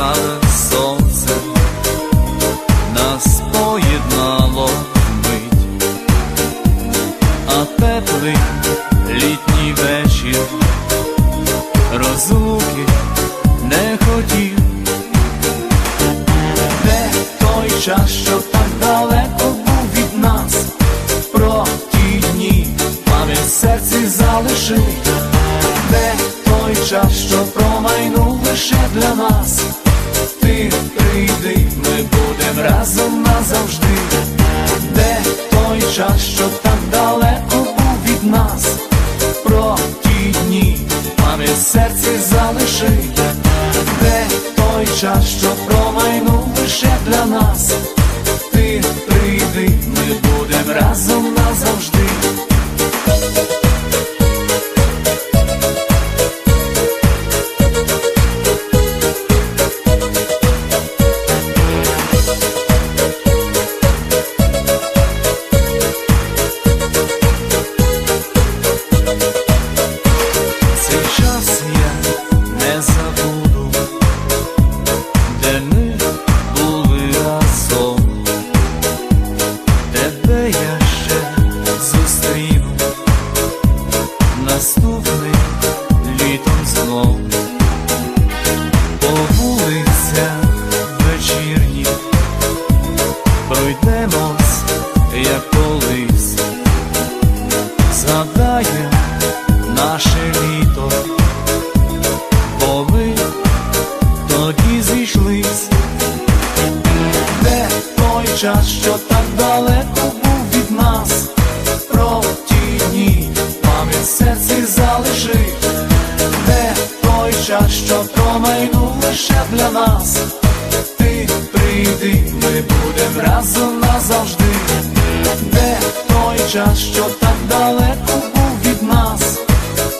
ласкаве сонце. Нас поєднало мить, а теплий літній вечір. Розлуки не хотів. Де той час, що так далеко був від нас, про ті дні пам'ять в серці залишить, де той час, що промайнув лише для нас, разом назавжди, де той час, що так далеко був від нас, про ті дні пам'ять в серці залишить, де той час, що промайнув лише для нас, ти прийди, ми будем разом так далеко був від нас, про ті дні пам'ять серці залишить, де той час, що промайнув лише для нас, ти прийди, ми будем разом назавжди, де той час, що так далеко був від нас,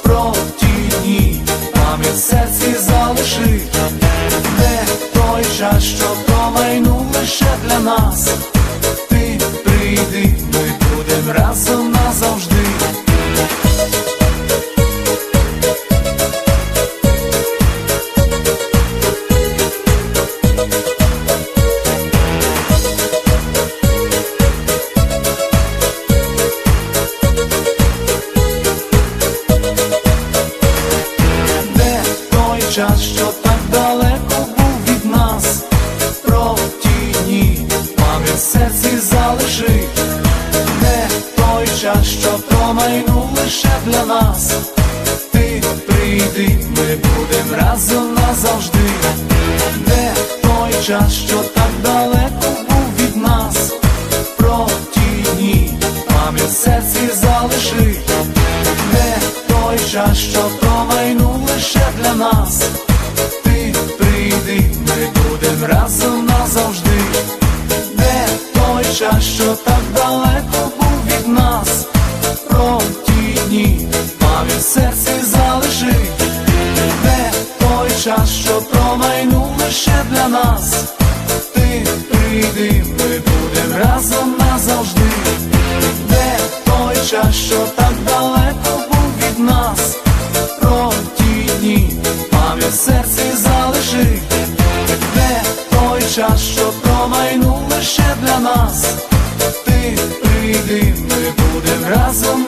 про ті дні пам'ять серці залишить, де той час, що промайнув лише для нас, разом назавжди. час, що для нас, ти прийди, ми будем разом назавжди, де той час, що так далеко був від нас, про ті дні пам'ять серці залиши, де той час, що промайнув лише для нас, серці залишить, де той час, що промайнув лише для нас, ти прийди, ми будем разом назавжди, де той час, що так далеко був від нас, про ті дні пам'ять в серці залишить, де той час, що промайнув лише для нас, ти прийди, ми будем разом